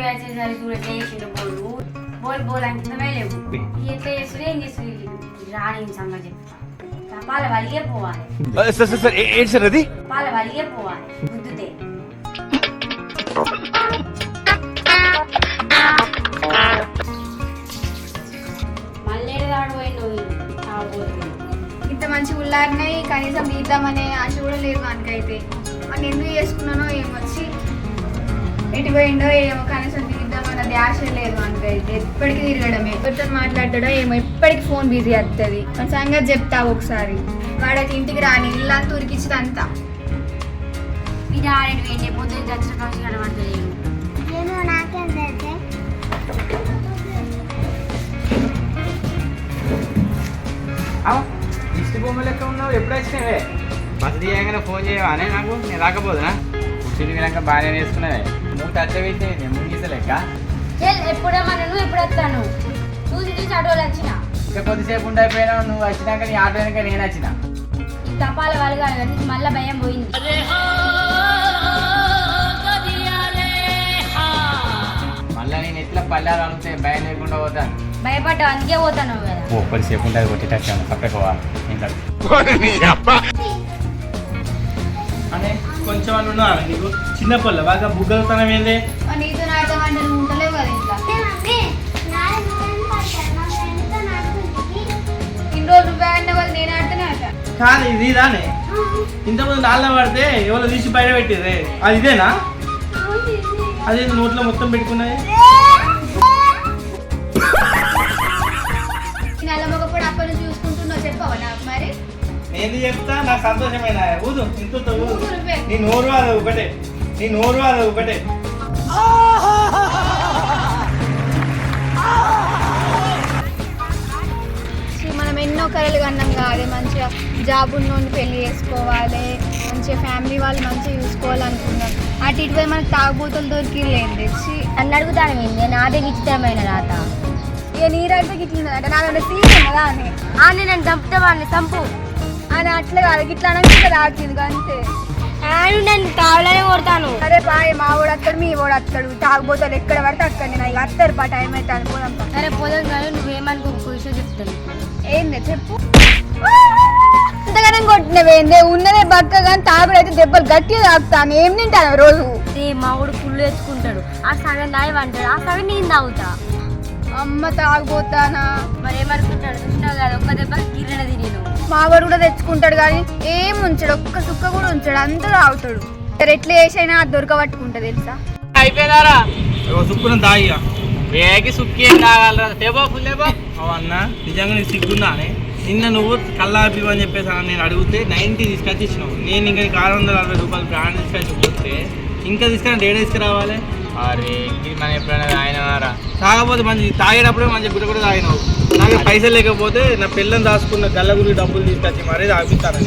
పోయి వచ్చేసరికి ఎట్లా చేసిండు బోల్ బోల్ బోల్ అంకితమే లేవు ఎట్లా చేస్తుడు ఏం చేస్తుడు రాని సంగతి చెప్తా పాల వలిగే పోవాలి సార్ సార్ ఏంటి సార్ అది పాల వలిగే పోవాలి గుద్దుతే మళ్ళీ ఏడాడు పోయిండు ఇంత మంచి ఉల్లారినాయి కనీసం తీద్దామనే ఆశ కూడా లేదు మనకైతే మనం ఎందుకు చేసుకున్నానో ఏమొచ్చి ఎటు పోయిండో ఏమో కనీసం తీద్దామన్న ధ్యాస లేదు మనకైతే ఎప్పటికీ తిరగడమే. ఎవరితో మాట్లాడతాడో ఏమో ఎప్పటికి ఫోన్ బిజీ వస్తుంది మన సంగతి చెప్తా ఒకసారి. వాడైతే ఇంటికి రాని ఇల్లంతా ఉరికించదు అంతా. ఇది ఆడేడు వేయండి పొద్దున్న చచ్చిన కావచ్చు కనబడతలేదు బొమ్మ లెక్క ఉన్నావు ఎప్పుడు వచ్చినావే? బస్ దిగానే ఫోన్ చేయవానే నాకు నేను రాకపోదునా? వినాక బాగానే వేసుకున్నావే నువ్వు టచ్ అయితే నేను ముంగిస లెక్క ఎప్పుడమ్మా నువ్వు ఎప్పుడు వస్తాను? చూసి చూసి అడవులు వచ్చిన? ఇంకా కొద్దిసేపు ఉండిపోయినావు నువ్వు వచ్చినాక నీ ఆటో వెనక నేను వచ్చిన? ఈ తపాల వాళ్ళు కానీ మళ్ళీ భయం పోయింది. మళ్ళీ నేను ఎట్లా పల్లెలు అడిగితే భయం లేకుండా పోతాను. భయపడ్డా అందుకే పోతాను కదా. ఓ కొద్దిసేపు ఉంటుంది కొట్టేటచ్చాను పక్కకోవా ఇంకా అనే? కొంచెం అని ఉన్నా నీకు చిన్న పల్ల బాగా బుగ్గలతనం ఏంది? మరి నీతో నాతో అంటే నువ్వు ఉండలేవు కదా ఇంట్లో. మమ్మీ నాలుగు నువ్వేం పడతాను మా ఫ్రెండ్తో నడుస్తుంది ఇన్ని రోజులు నువ్వే ఆడిన వాళ్ళు నేను ఆడితేనే ఆట కాదు ఇది ఇదానే. ఇంతకుముందు నాన్న పడితే ఎవరు తీసి బయట పెట్టేదే అది ఇదేనా? అది నోట్లో మొత్తం పెట్టుకున్నాయి నేను చెప్తా నాకు సంతోషమైన? ఊదు ఇంత ఊదు. నీ నోరు అది ఒకటే. నీ నోరు అది ఒకటే. మనం ఎన్నో కలలు కన్నాం కాదు మంచిగా జాబ్ ఉన్నోడిని పెళ్ళి చేసుకోవాలి. మంచిగా ఫ్యామిలీ వాళ్ళు మంచిగా చూసుకోవాలనుకున్నాం. అటు ఇటు పోయి మనకు తాగుబోతులు దొరికిలేదు తెచ్చి నన్ను అడుగుతాను నాదే విచిత్రమైన రాత. ఇక నీరైతే గిట్ల అంటే నా సీన్ కదా అని ఆ నేను చంపితే వాడిని చంపు. అని అట్లా కాదు గిట్లా అనగా రాకింది అంతే. నన్ను కావాలనే కొడతాను. అరే బాయ్ మా వాడు అత్తడు మీ వాడు అత్తడు. తాగుబోతాడు ఎక్కడ పడితే అక్కడ నేను ఇక అత్తరు పా టైం అయితే అనుకోదాం. సరే పోదాం కానీ నువ్వేమనుకో విషయం చెప్తాను. ఏంది చెప్పు. అంతగానం కొట్టినవేందే ఉన్నదే బక్క కానీ తాగుడైతే దెబ్బలు గట్టిగా తాగుతాను. ఏం తింటాను రోజు? ఏ మావుడు పుల్లు తెచ్చుకుంటాడు. ఆ సగం అంటాడు ఆ సగం నేను తాగుతా. అమ్మ తాగుపోతానా మరి ఏమనుకుంటాడు? చూసినావు కదా ఒక్క దెబ్బ గిర్రెన తిని మావాడు కూడా తెచ్చుకుంటాడు కానీ ఏం ఉంచాడు ఒక్క సుక్క కూడా ఉంచాడు అంతా తాగుతాడు. సరే ఎట్లా చేసైనా అది దొరకబట్టుకుంటా తెలుసా? అయిపోయినారా? సుక్కున దాయిగా వేగి సుక్కి ఏం కాగలరా తేబో ఫుల్ తేబో అవన్నా నిజంగా నీకు సిగ్గుందానే నిన్న నువ్వు కల్లాపి అని చెప్పేసి నేను అడిగితే నైన్టీ తీసుకొచ్చి ఇచ్చినావు నేను ఇంకా ఆరు వందల అరవై రూపాయలు బ్రాండ్ తీసుకొచ్చి పోతే ఇంకా తీసుకురా డేట్ తీసుకురావాలి అరే ఇది మనం ఎప్పుడైనా ఆయన తాగకపోతే మంచి తాగేటప్పుడే మంచి గుడ్డ కూడా తాగినావు. నాకు పైసలు లేకపోతే నా పిల్లని దాచుకున్న గల్ల గురి డబ్బులు తీసుకొచ్చి మరీ తాగిస్తాను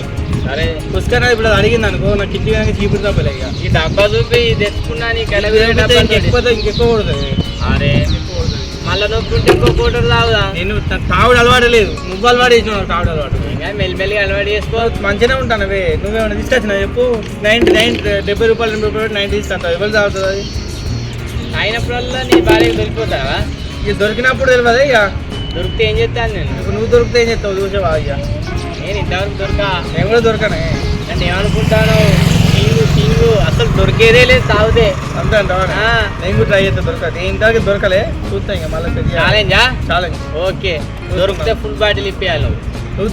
సరే పుష్కర్ ఇప్పుడు అది అడిగింది అనుకో నా కిడ్నీ కనుక చీపురు తప్పలే ఇక. ఈ డబ్బా చూపి తెచ్చుకున్నా నీ ఇంకెక్కువ ఇంకెక్కువ కొడుతుంది. అరే మళ్ళా నొప్పుంటే ఇంకో ఫోటో తాగుదా? నేను తాగుడు అలవాటు లేదు. నువ్వు అలవాటు చేసినావు తాగుడు అలవాటు. ఇంకా మెల్లిమెల్లిగా అలవాటు చేసుకో. మంచిగానే ఉంటాను నువ్వేమైనా తీసుకొచ్చినా చెప్పు? నైన్టీ నైన్ డెబ్బై రూపాయలు ఎనభై రూపాయలు నైన్టీ తీసుకుంటావు ఎవరు తాగుతుంది అది? అయినప్పుడల్లా నీ భార్యకు దొరికిపోతావా? ఇక దొరికినప్పుడు తెలియదు ఇక. దొరికితే ఏం చేస్తాను నేను ఇప్పుడు నువ్వు దొరికితే ఏం చెప్తావు చూసావా ఇక? నేను ఇంతవరకు దొరకా? నేను కూడా దొరకనే. నన్ను ఏమనుకుంటాను? కింగు కింగు అసలు దొరికేదే లేదు తాగితే అంతే అంటావా. నేను కూడా ట్రై చేస్తే దొరకదు. నేను ఇంతవరకు దొరకలే. చూస్తా ఇంకా మళ్ళీ ఛాలెంజా ఛాలెంజ్ ఓకే. దొరికితే ఫుల్ బాటిల్ ఇప్పేయాలి నువ్వు.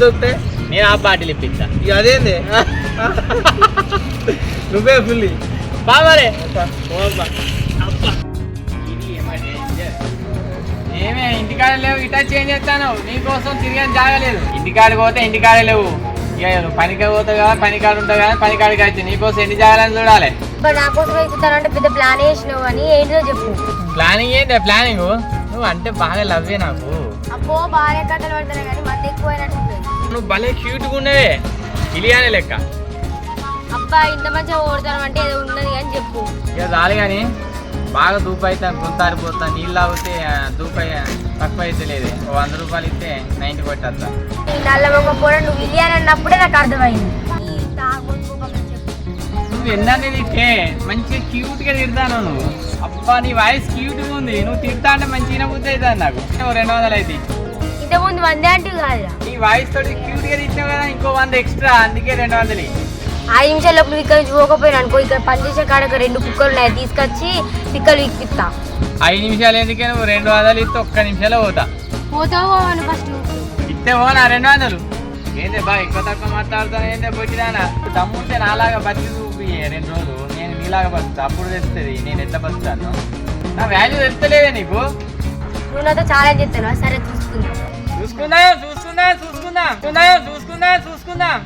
దొరికితే? నేను ఆ బాటిల్ ఇప్పించా ఇక అదేంది? నువ్వే ఫుల్లి బాబారే ఏమే ఇంటికాడ లేవు ఇటా చేంజ్ చేస్తాను నీకోసం తిరిగాని జాగలేదు ఇంటికాడికి పోతే ఇంటికాడ లేవు. ఇక పనికి పోతావు కదా పనికాడ ఉంటావు కదా పనికాడికి వచ్చి నీకోసం ఎన్ని జాగాలని చూడాలి? ఇప్పుడు నా కోసం ఎక్కుతానంటే పెద్ద ప్లాన్ వేసినావు అని ఏంటో చెప్పు. ప్లానింగ్ ఏంటి ప్లానింగ్ నువ్వు అంటే బాగా లవ్వే నాకు. అబ్బో కట్టలు కానీ నువ్వు భలే క్యూట్గా ఉండవే ఇలియానే లెక్క. అబ్బా ఇంత మంచిగా ఓడతాను అంటే ఏదో ఉన్నది అని చెప్పు. ఇక చాలు కానీ బాగా దూపు అయితే గుంతారిపోతా నీళ్ళు తాగితే ఆ, దూపు తక్కువ అయితే లేదు. వంద రూపాయలు ఇస్తే నైన్టీ కొట్టేస్తా. నువ్వు ఇల్లి అని అన్నప్పుడే నాకు అర్థమైంది. నువ్వు ఎన్నని తిట్టే? మంచిగా క్యూట్గా తిడతాను నువ్వు? అబ్బా నీ వాయిస్ క్యూట్గా ఉంది. నువ్వు తిడతా అంటే మంచిగా బుద్ధి అవుతుంది నాకు రెండు వందలు అయితే ఇంతకుముందు వందే అంటే కాదురా నీ వాయిస్ తోటి క్యూట్గా తిట్టినావు కదా ఇంకో వంద ఎక్స్ట్రా. అందుకే రెండు వందలు. ఐదు నిమిషాలు నువ్వు ఇక్కడ నుంచి పోకపోయినా అనుకో ఇక్కడ పనిచేసే కాడక రెండు కుక్కలు ఉన్నాయి తీసుకొచ్చి పిక్కలు ఇప్పిస్తా. ఐదు నిమిషాలు ఎందుకే నువ్వు? రెండు వందలు ఇస్తే ఒక్క నిమిషాలో పోతా. పోతావు అని ఫస్ట్ ఇస్తే పో నా రెండు వందలు? ఏందే బా ఎక్కువ తక్కువ మాట్లాడుతాను ఏందే బొచ్చిదానా దమ్ముంటే నాలాగా బతికి చూపి రెండు రోజులు నేను నీలాగా బతుకుతా. అప్పుడు తెలుస్తుంది నేను ఎట్లా బతుకుతాను? నా వాల్యూ తెలుస్తలేదే నీకు? నువ్వు నాతో చాలా చెప్తాను? సరే చూసుకుందాం. చూసుకుందాం చూసుకుందాం చూసుకుందాం చూసుకుందాం చూసుకుందాం చూసుకుందాం.